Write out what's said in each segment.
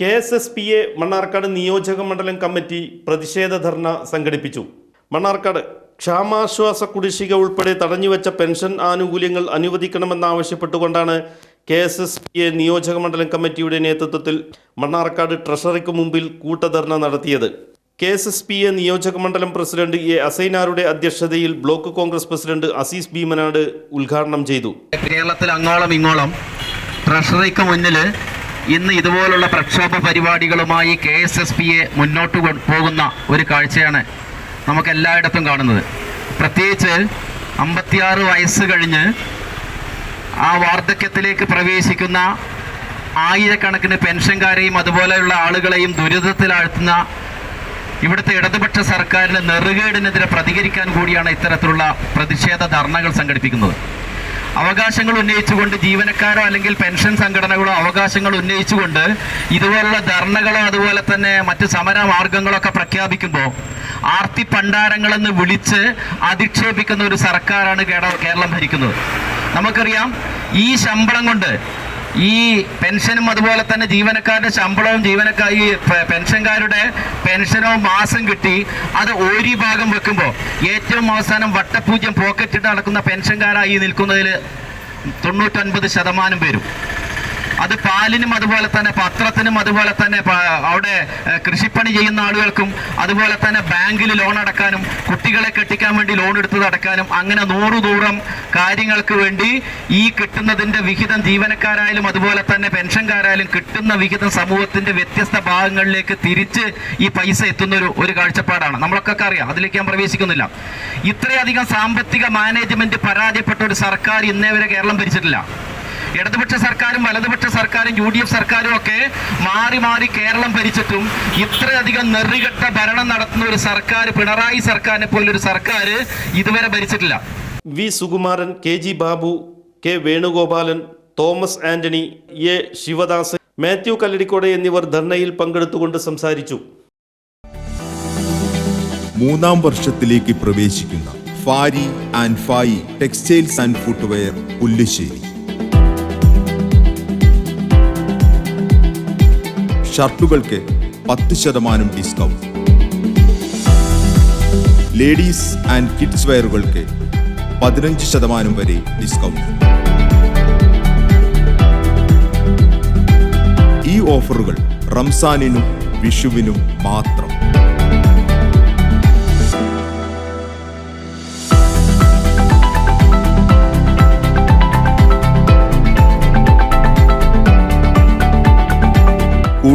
K S S P A Mannarkkad നിയോജക മണ്ഡലം committee പ്രതിഷേധ ധർണ സംഘടിപ്പിച്ചു. മണ്ണാർക്കാട് ക്ഷാമാശ്വാസ കുടിശ്ശിക ഉൾപ്പെടെ തടഞ്ഞുവെച്ച പെൻഷൻ ആനുകൂല്യങ്ങൾ അനുവദിക്കണമെന്നാവശ്യപ്പെട്ടുകൊണ്ടാണ് K S S P A നിയോജക മണ്ഡലം കമ്മിറ്റിയുടെ നേതൃത്വത്തിൽ മണ്ണാർക്കാട് ട്രഷറിക്ക് മുമ്പിൽ കൂട്ടധർണ നടത്തിയത്. K S S P A നിയോജക മണ്ഡലം പ്രസിഡന്റ് എ അസൈനാറുടെ അധ്യക്ഷതയിൽ ബ്ലോക്ക് കോൺഗ്രസ് പ്രസിഡന്റ് അസീസ് ഭീമനാട് ഉദ്ഘാടനം ചെയ്തു. കേരളത്തിൽ അങ്ങോളം ഇങ്ങോളം ട്രഷറിക്ക് മുന്നിൽ ഇന്ന് ഇതുപോലുള്ള പ്രക്ഷോഭ പരിപാടികളുമായി K S S P A മുന്നോട്ട് പോകുന്ന ഒരു കാഴ്ചയാണ് നമുക്ക് എല്ലായിടത്തും കാണുന്നത്. പ്രത്യേകിച്ച് അമ്പത്തിയാറ് വയസ്സ് കഴിഞ്ഞ് ആ വാർദ്ധക്യത്തിലേക്ക് പ്രവേശിക്കുന്ന ആയിരക്കണക്കിന് പെൻഷൻകാരെയും അതുപോലെയുള്ള ആളുകളെയും ദുരിതത്തിലാഴ്ത്തുന്ന ഇവിടുത്തെ ഇടതുപക്ഷ സർക്കാരിന് നെറുകേടിനെതിരെ പ്രതികരിക്കാൻ കൂടിയാണ് ഇത്തരത്തിലുള്ള പ്രതിഷേധ ധർണകൾ സംഘടിപ്പിക്കുന്നത്. അവകാശങ്ങൾ ഉന്നയിച്ചുകൊണ്ട് ജീവനക്കാരോ അല്ലെങ്കിൽ പെൻഷൻ സംഘടനകളോ അവകാശങ്ങൾ ഉന്നയിച്ചുകൊണ്ട് ഇതുപോലുള്ള ധർണകളോ അതുപോലെ തന്നെ മറ്റ് സമര മാർഗങ്ങളൊക്കെ പ്രഖ്യാപിക്കുമ്പോൾ ആർത്തി പണ്ടാരങ്ങളെന്ന് വിളിച്ച് അധിക്ഷേപിക്കുന്ന ഒരു സർക്കാരാണ് കേരളം ഭരിക്കുന്നത്. നമുക്കറിയാം ഈ ശമ്പളം കൊണ്ട് ഈ പെൻഷനും അതുപോലെ തന്നെ ജീവനക്കാരുടെ ശമ്പളവും ജീവനക്കാർ ഈ പെൻഷൻകാരുടെ പെൻഷനോ മാസം കിട്ടി. അത് ഒരു ഭാഗം വെക്കുമ്പോൾ ഏറ്റവും അവസാനം വട്ടപൂജ്യം പോക്കറ്റിട്ട് നടക്കുന്ന പെൻഷൻകാരായി നിൽക്കുന്നതിൽ തൊണ്ണൂറ്റൊൻപത് ശതമാനം പേരും. അത് പാലിനും അതുപോലെ തന്നെ പത്രത്തിനും അതുപോലെ തന്നെ അവിടെ കൃഷിപ്പണി ചെയ്യുന്ന ആളുകൾക്കും അതുപോലെ തന്നെ ബാങ്കിൽ ലോൺ അടക്കാനും കുട്ടികളെ കെട്ടിക്കാൻ വേണ്ടി ലോൺ എടുത്തത് അടക്കാനും അങ്ങനെ നൂറു ദൂരം കാര്യങ്ങൾക്ക് വേണ്ടി ഈ കിട്ടുന്നതിന്റെ വിഹിതം ജീവനക്കാരായാലും അതുപോലെ തന്നെ പെൻഷൻകാരായാലും കിട്ടുന്ന വിഹിതം സമൂഹത്തിന്റെ വ്യത്യസ്ത ഭാഗങ്ങളിലേക്ക് തിരിച്ച് ഈ പൈസ എത്തുന്ന ഒരു ഒരു കാഴ്ചപ്പാടാണ്. നമ്മളൊക്കെ അറിയാം. അതിലേക്ക് ഞാൻ പ്രവേശിക്കുന്നില്ല. ഇത്രയധികം സാമ്പത്തിക മാനേജ്മെന്റ് പരാജയപ്പെട്ട ഒരു സർക്കാർ ഇന്നേ വരെ കേരളം ഭരിച്ചിട്ടില്ല. ഇടതുപക്ഷ സർക്കാരും വലതുപക്ഷ സർക്കാരും യു ഡി എഫ് സർക്കാരും ഒക്കെ മാറി മാറി കേരളം ഭരിച്ചിട്ടും ഇത്രയധികം നെറികെട്ട ഭരണം നടത്തുന്ന ഒരു സർക്കാർ പിണറായി സർക്കാരിനെ പോലൊരു സർക്കാർ ഇതുവരെ ഭരിച്ചിട്ടില്ല. V Sukumaran K G Babu K Venugopalan Thomas Antony A Sivadas Mathew കല്ലടിക്കോടെ എന്നിവർ ധർണയിൽ പങ്കെടുത്തുകൊണ്ട് സംസാരിച്ചു. മൂന്നാം വർഷത്തിലേക്ക് പ്രവേശിക്കുന്ന Fari and Fai textiles and footwear Pullussery. ഷർട്ടുകൾക്ക് പത്ത് ശതമാനം ഡിസ്കൗണ്ട്. ലേഡീസ് ആൻഡ് കിഡ്സ് വെയറുകൾക്ക് പതിനഞ്ച് ശതമാനം വരെ ഡിസ്കൗണ്ട്. ഈ ഓഫറുകൾ റംസാനിനും വിഷുവിനും മാത്രം.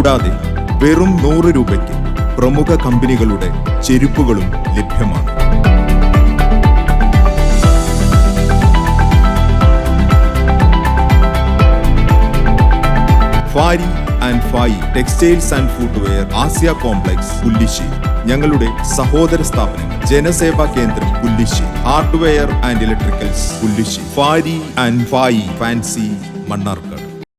കൂടാതെ വെറും നൂറ് രൂപയ്ക്ക് പ്രമുഖ കമ്പനികളുടെ ചെരുപ്പുകളും ലഭ്യമാണ്. Fari and Fai textiles and footwear Asiya complex Pullissery. ഞങ്ങളുടെ സഹോദര സ്ഥാപനം Janaseva Kendram Pullissery. Hardware and electricals Pullissery. Fari and Fai fancy Mannarkkad.